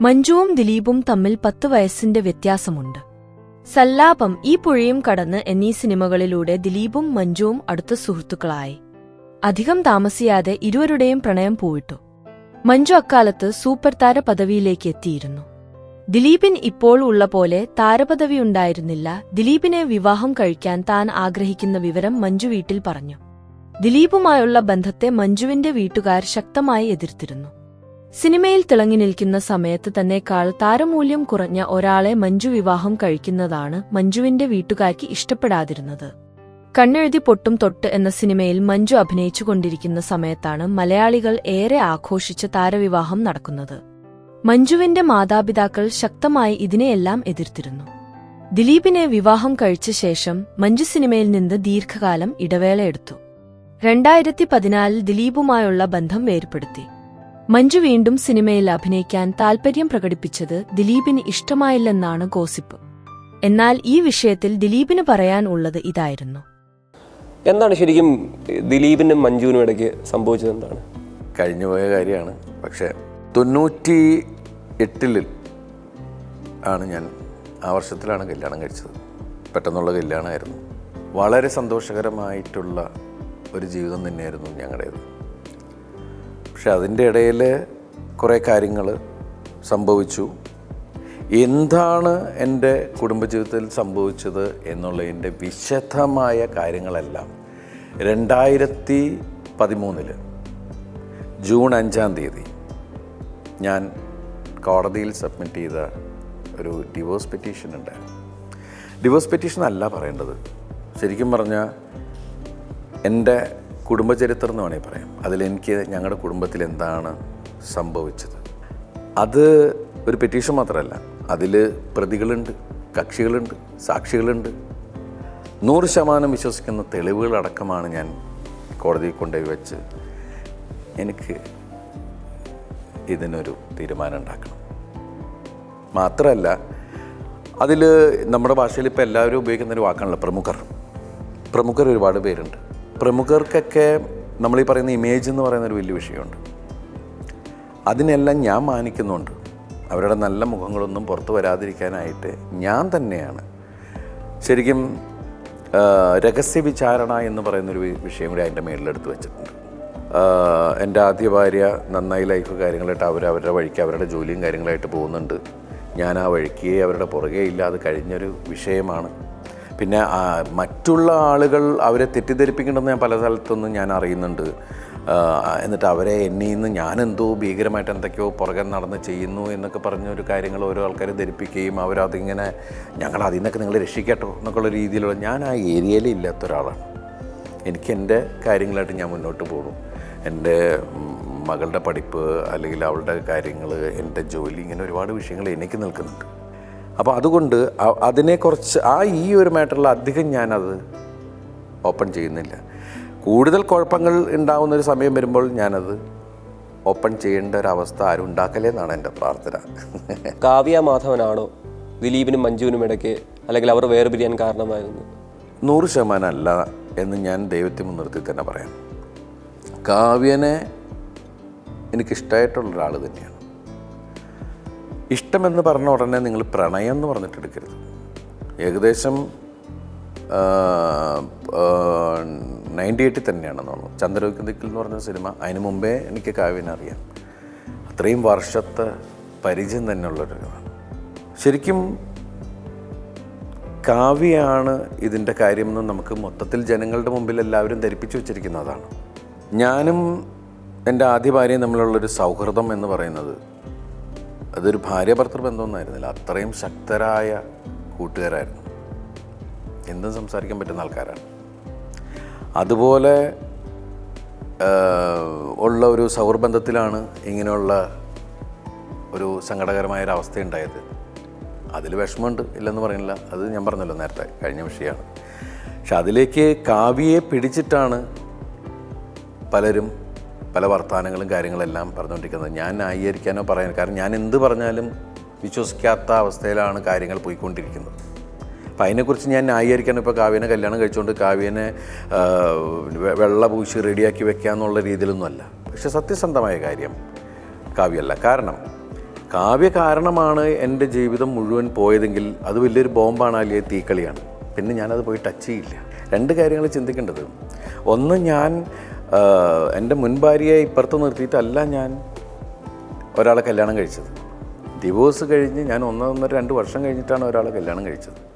മഞ്ജുവും ദിലീപും തമ്മിൽ പത്ത് വയസ്സിന്റെ വ്യത്യാസമുണ്ട്. സല്ലാപം ഈ പുഴയും കടന്ന് എന്നീ സിനിമകളിലൂടെ ദിലീപും മഞ്ജുവും അടുത്ത സുഹൃത്തുക്കളായി. അധികം താമസിയാതെ ഇരുവരുടെയും പ്രണയം പോയിട്ടു മഞ്ജു അക്കാലത്ത് സൂപ്പർ താര പദവിയിലേക്ക് എത്തിയിരുന്നു. ദിലീപിൻ ഇപ്പോൾ ഉള്ള പോലെ താരപദവി ഉണ്ടായിരുന്നില്ല. ദിലീപിനെ വിവാഹം കഴിക്കാൻ താൻ ആഗ്രഹിക്കുന്ന വിവരം മഞ്ജു വീട്ടിൽ പറഞ്ഞു. ദിലീപുമായുള്ള ബന്ധത്തെ മഞ്ജുവിന്റെ വീട്ടുകാർ ശക്തമായി എതിർത്തിരുന്നു. സിനിമയിൽ തിളങ്ങി നിൽക്കുന്ന സമയത്ത് തന്നെക്കാൾ താരമൂല്യം കുറഞ്ഞ ഒരാളെ മഞ്ജു വിവാഹം കഴിക്കുന്നതാണ് മഞ്ജുവിന്റെ വീട്ടുകാർക്ക് ഇഷ്ടപ്പെടാതിരുന്നത്. കണ്ണെഴുതി പൊട്ടും തൊട്ട് എന്ന സിനിമയിൽ മഞ്ജു അഭിനയിച്ചുകൊണ്ടിരിക്കുന്ന സമയത്താണ് മലയാളികൾ ഏറെ ആഘോഷിച്ച താരവിവാഹം നടക്കുന്നത്. മഞ്ജുവിന്റെ മാതാപിതാക്കൾ ശക്തമായി ഇതിനെയെല്ലാം എതിർത്തിരുന്നു. ദിലീപിനെ വിവാഹം കഴിച്ച ശേഷം മഞ്ജു സിനിമയിൽ നിന്ന് ദീർഘകാലം ഇടവേളയെടുത്തു. രണ്ടായിരത്തി പതിനാലിൽ ദിലീപുമായുള്ള ബന്ധം വേർപെടുത്തി. മഞ്ജു വീണ്ടും സിനിമയിൽ അഭിനയിക്കാൻ താൽപര്യം പ്രകടിപ്പിച്ചത് ദിലീപിന് ഇഷ്ടമായില്ലെന്നാണ് ഗോസിപ്പ്. എന്നാൽ ഈ വിഷയത്തിൽ ദിലീപിന് പറയാൻ ഉള്ളത് ഇതായിരുന്നു. എന്താണ് ശരിക്കും ദിലീപിനും മഞ്ജുവിനും ഇടയ്ക്ക് സംഭവിച്ചത് എന്താണ്? കഴിഞ്ഞുപോയ കാര്യമാണ്. പക്ഷേ തൊണ്ണൂറ്റി എട്ടിൽ ആണ് ഞാൻ ആ വർഷത്തിലാണ് കല്യാണം കഴിച്ചത്. പെട്ടെന്നുള്ള കല്യാണമായിരുന്നു. വളരെ സന്തോഷകരമായിട്ടുള്ള ഒരു ജീവിതം തന്നെയായിരുന്നു ഞങ്ങളുടേത്. പക്ഷെ അതിന്റെ ഇടയിൽ കുറേ കാര്യങ്ങൾ സംഭവിച്ചു. എന്താണ് എന്റെ കുടുംബജീവിതത്തിൽ സംഭവിച്ചത് എന്നുള്ളതിന്റെ വിശദമായ കാര്യങ്ങളെല്ലാം രണ്ടായിരത്തി പതിമൂന്നിൽ ജൂൺ അഞ്ചാം തീയതി ഞാൻ കോടതിയിൽ സബ്മിറ്റ് ചെയ്ത ഒരു ഡിവോഴ്സ് പെറ്റീഷൻ ഉണ്ടായിരുന്നു. ഡിവോഴ്സ് പെറ്റീഷൻ അല്ല പറയേണ്ടത്. ശരിക്കും പറഞ്ഞാൽ എന്റെ കുടുംബചരിത്രം എന്ന് വേണമെങ്കിൽ പറയാം. അതിലെനിക്ക് ഞങ്ങളുടെ കുടുംബത്തിൽ എന്താണ് സംഭവിച്ചത്? അത് ഒരു പെറ്റീഷൻ മാത്രമല്ല. അതിൽ പ്രതികളുണ്ട് കക്ഷികളുണ്ട് സാക്ഷികളുണ്ട്. നൂറ് ശതമാനം വിശ്വസിക്കുന്ന തെളിവുകളടക്കമാണ് ഞാൻ കോടതിയിൽ കൊണ്ടുപോയി വെച്ച് എനിക്ക് ഇതിനൊരു തീരുമാനം ഉണ്ടാക്കണം. മാത്രമല്ല അതിൽ നമ്മുടെ ഭാഷയിൽ ഇപ്പോൾ എല്ലാവരും ഉപയോഗിക്കുന്ന ഒരു വാക്കാണല്ലോ പ്രമുഖർ. പ്രമുഖർ ഒരുപാട് പേരുണ്ട്. പ്രമുഖർക്കൊക്കെ നമ്മൾ ഈ പറയുന്ന ഇമേജ് എന്ന് പറയുന്ന ഒരു വലിയ വിഷയമുണ്ട്. അതിനെല്ലാം ഞാൻ മാനിക്കുന്നുണ്ട്. അവരുടെ നല്ല മുഖങ്ങളൊന്നും പുറത്തു വരാതിരിക്കാനായിട്ട് ഞാൻ തന്നെയാണ്. ശരിക്കും രഹസ്യ വിചാരണ എന്ന് പറയുന്നൊരു വിഷയം കൂടി അതിന്റെ മേളിലെടുത്ത് വെച്ചിട്ടുണ്ട്. എന്റെ ആദ്യ ഭാര്യ നന്നായി ലൈഫ് കാര്യങ്ങളായിട്ട് അവർ അവരുടെ വഴിക്ക് അവരുടെ ജോലിയും കാര്യങ്ങളായിട്ട് പോകുന്നുണ്ട്. ഞാൻ ആ വഴിക്ക് അവരുടെ പുറകെ ഇല്ലാതെ കഴിഞ്ഞൊരു വിഷയമാണ്. പിന്നെ മറ്റുള്ള ആളുകൾ അവരെ തെറ്റിദ്ധരിപ്പിക്കണമെന്ന് ഞാൻ പല സ്ഥലത്തൊന്നും ഞാൻ അറിയുന്നുണ്ട്. എന്നിട്ട് അവരെ എന്നിൽ നിന്ന് ഞാനെന്തോ ഭീകരമായിട്ട് എന്തൊക്കെയോ പുറകെ നടന്ന് ചെയ്യുന്നു എന്നൊക്കെ പറഞ്ഞൊരു കാര്യങ്ങൾ ഓരോ ആൾക്കാർ ധരിപ്പിക്കുകയും അവരതിങ്ങനെ ഞങ്ങൾ അതിൽ നിന്നൊക്കെ നിങ്ങൾ രക്ഷിക്കട്ടോ എന്നൊക്കെയുള്ള രീതിയിലുള്ള ഞാൻ ആ ഏരിയയിൽ ഇല്ലാത്ത ഒരാളാണ് എനിക്ക് എന്റെ കാര്യങ്ങളായിട്ട് ഞാൻ മുന്നോട്ട് പോകും. എന്റെ മകളുടെ പഠിപ്പ് അല്ലെങ്കിൽ അവളുടെ കാര്യങ്ങൾ എന്റെ ജോലി ഇങ്ങനെ ഒരുപാട് വിഷയങ്ങൾ എനിക്ക് നിൽക്കുന്നുണ്ട്. അപ്പോൾ അതുകൊണ്ട് അതിനെക്കുറിച്ച് ആ ഈ ഒരു മാറ്ററിൽ അധികം ഞാനത് ഓപ്പൺ ചെയ്യുന്നില്ല. കൂടുതൽ കുഴപ്പങ്ങൾ ഉണ്ടാകുന്ന ഒരു സമയം വരുമ്പോൾ ഞാനത് ഓപ്പൺ ചെയ്യേണ്ട ഒരു അവസ്ഥ ആരും ഉണ്ടാക്കലേ എന്നാണ് എന്റെ പ്രാർത്ഥന. കാവ്യ മാധവനാണോ ദിലീപിനും മഞ്ജുവിനും ഇടയ്ക്ക് അല്ലെങ്കിൽ അവർ വേർപിരിയാൻ കാരണമായിരുന്നു നൂറ് ശതമാനം അല്ല എന്ന് ഞാൻ ദൈവത്തെ മുൻനിർത്തി തന്നെ പറയാം. കാവ്യനെ എനിക്കിഷ്ടമായിട്ടുള്ള ഒരാൾ തന്നെയാണ്. ഇഷ്ടമെന്ന് പറഞ്ഞ ഉടനെ നിങ്ങൾ പ്രണയം എന്ന് പറഞ്ഞിട്ട് എടുക്കരുത്. ഏകദേശം നയന്റി എയ്റ്റിൽ തന്നെയാണെന്ന് തോന്നുന്നു. ചന്ദ്രവിക്കന്തിക്കൽ എന്ന് പറഞ്ഞ സിനിമ അതിന് മുമ്പേ എനിക്ക് കാവ്യനെ അറിയാം. അത്രയും വർഷത്തെ പരിചയം തന്നെയുള്ളൊരു ശരിക്കും കാവ്യാണ് ഇതിന്റെ കാര്യമെന്ന് നമുക്ക് മൊത്തത്തിൽ ജനങ്ങളുടെ മുമ്പിൽ എല്ലാവരും ധരിപ്പിച്ചു വെച്ചിരിക്കുന്നതാണ് ഞാനും എന്റെ ആദ്യ ഭാര്യയും തമ്മിലുള്ളൊരു സൗഹൃദം എന്ന് പറയുന്നത് അതൊരു ഭാര്യ ഭർത്തൃ ബന്ധമൊന്നായിരുന്നില്ല അത്രയും ശക്തരായ കൂട്ടുകാരായിരുന്നു. എന്തും സംസാരിക്കാൻ പറ്റുന്ന ആൾക്കാരാണ്. അതുപോലെ ഉള്ള ഒരു സൗഹൃബന്ധത്തിലാണ് ഇങ്ങനെയുള്ള ഒരു സങ്കടകരമായ ഒരു അവസ്ഥയുണ്ടായത്. അതിൽ വിഷമമുണ്ട് ഇല്ലെന്ന് പറയുന്നില്ല. അത് ഞാൻ പറഞ്ഞല്ലോ നേരത്തെ കഴിഞ്ഞ വിഷയമാണ്. പക്ഷെ അതിലേക്ക് കാവ്യയെ പിടിച്ചിട്ടാണ് പലരും പല വർത്തമാനങ്ങളും കാര്യങ്ങളെല്ലാം പറഞ്ഞുകൊണ്ടിരിക്കുന്നത്. ഞാൻ ന്യായീകരിക്കാനോ പറയാൻ കാരണം ഞാൻ എന്ത് പറഞ്ഞാലും വിശ്വസിക്കാത്ത അവസ്ഥയിലാണ് കാര്യങ്ങൾ പോയിക്കൊണ്ടിരിക്കുന്നത്. അപ്പം അതിനെക്കുറിച്ച് ഞാൻ ന്യായീകരിക്കാൻ ഇപ്പോൾ കാവ്യനെ കല്യാണം കഴിച്ചുകൊണ്ട് കാവ്യനെ വെള്ള പൂശി റെഡിയാക്കി വെക്കുക എന്നുള്ള രീതിയിലൊന്നുമല്ല. പക്ഷെ സത്യസന്ധമായ കാര്യം കാവ്യല്ല. കാരണം കാവ്യ കാരണമാണ് എന്റെ ജീവിതം മുഴുവൻ പോയതെങ്കിൽ അത് വലിയൊരു ബോംബാണ് അല്ലെങ്കിൽ തീക്കളിയാണ്. പിന്നെ ഞാനത് പോയി ടച്ച് ചെയ്യില്ല. രണ്ട് കാര്യങ്ങൾ ചിന്തിക്കേണ്ടത്. ഒന്ന് ഞാൻ എന്റെ മുൻ ഭാര്യയെ ഇപ്പുറത്ത് നിർത്തിയിട്ടല്ല ഞാൻ ഒരാളെ കല്യാണം കഴിച്ചത്. ഡിവോഴ്സ് കഴിഞ്ഞ് ഞാൻ ഒന്നൊന്നര രണ്ട് വർഷം കഴിഞ്ഞിട്ടാണ് ഒരാളെ കല്യാണം കഴിച്ചത്.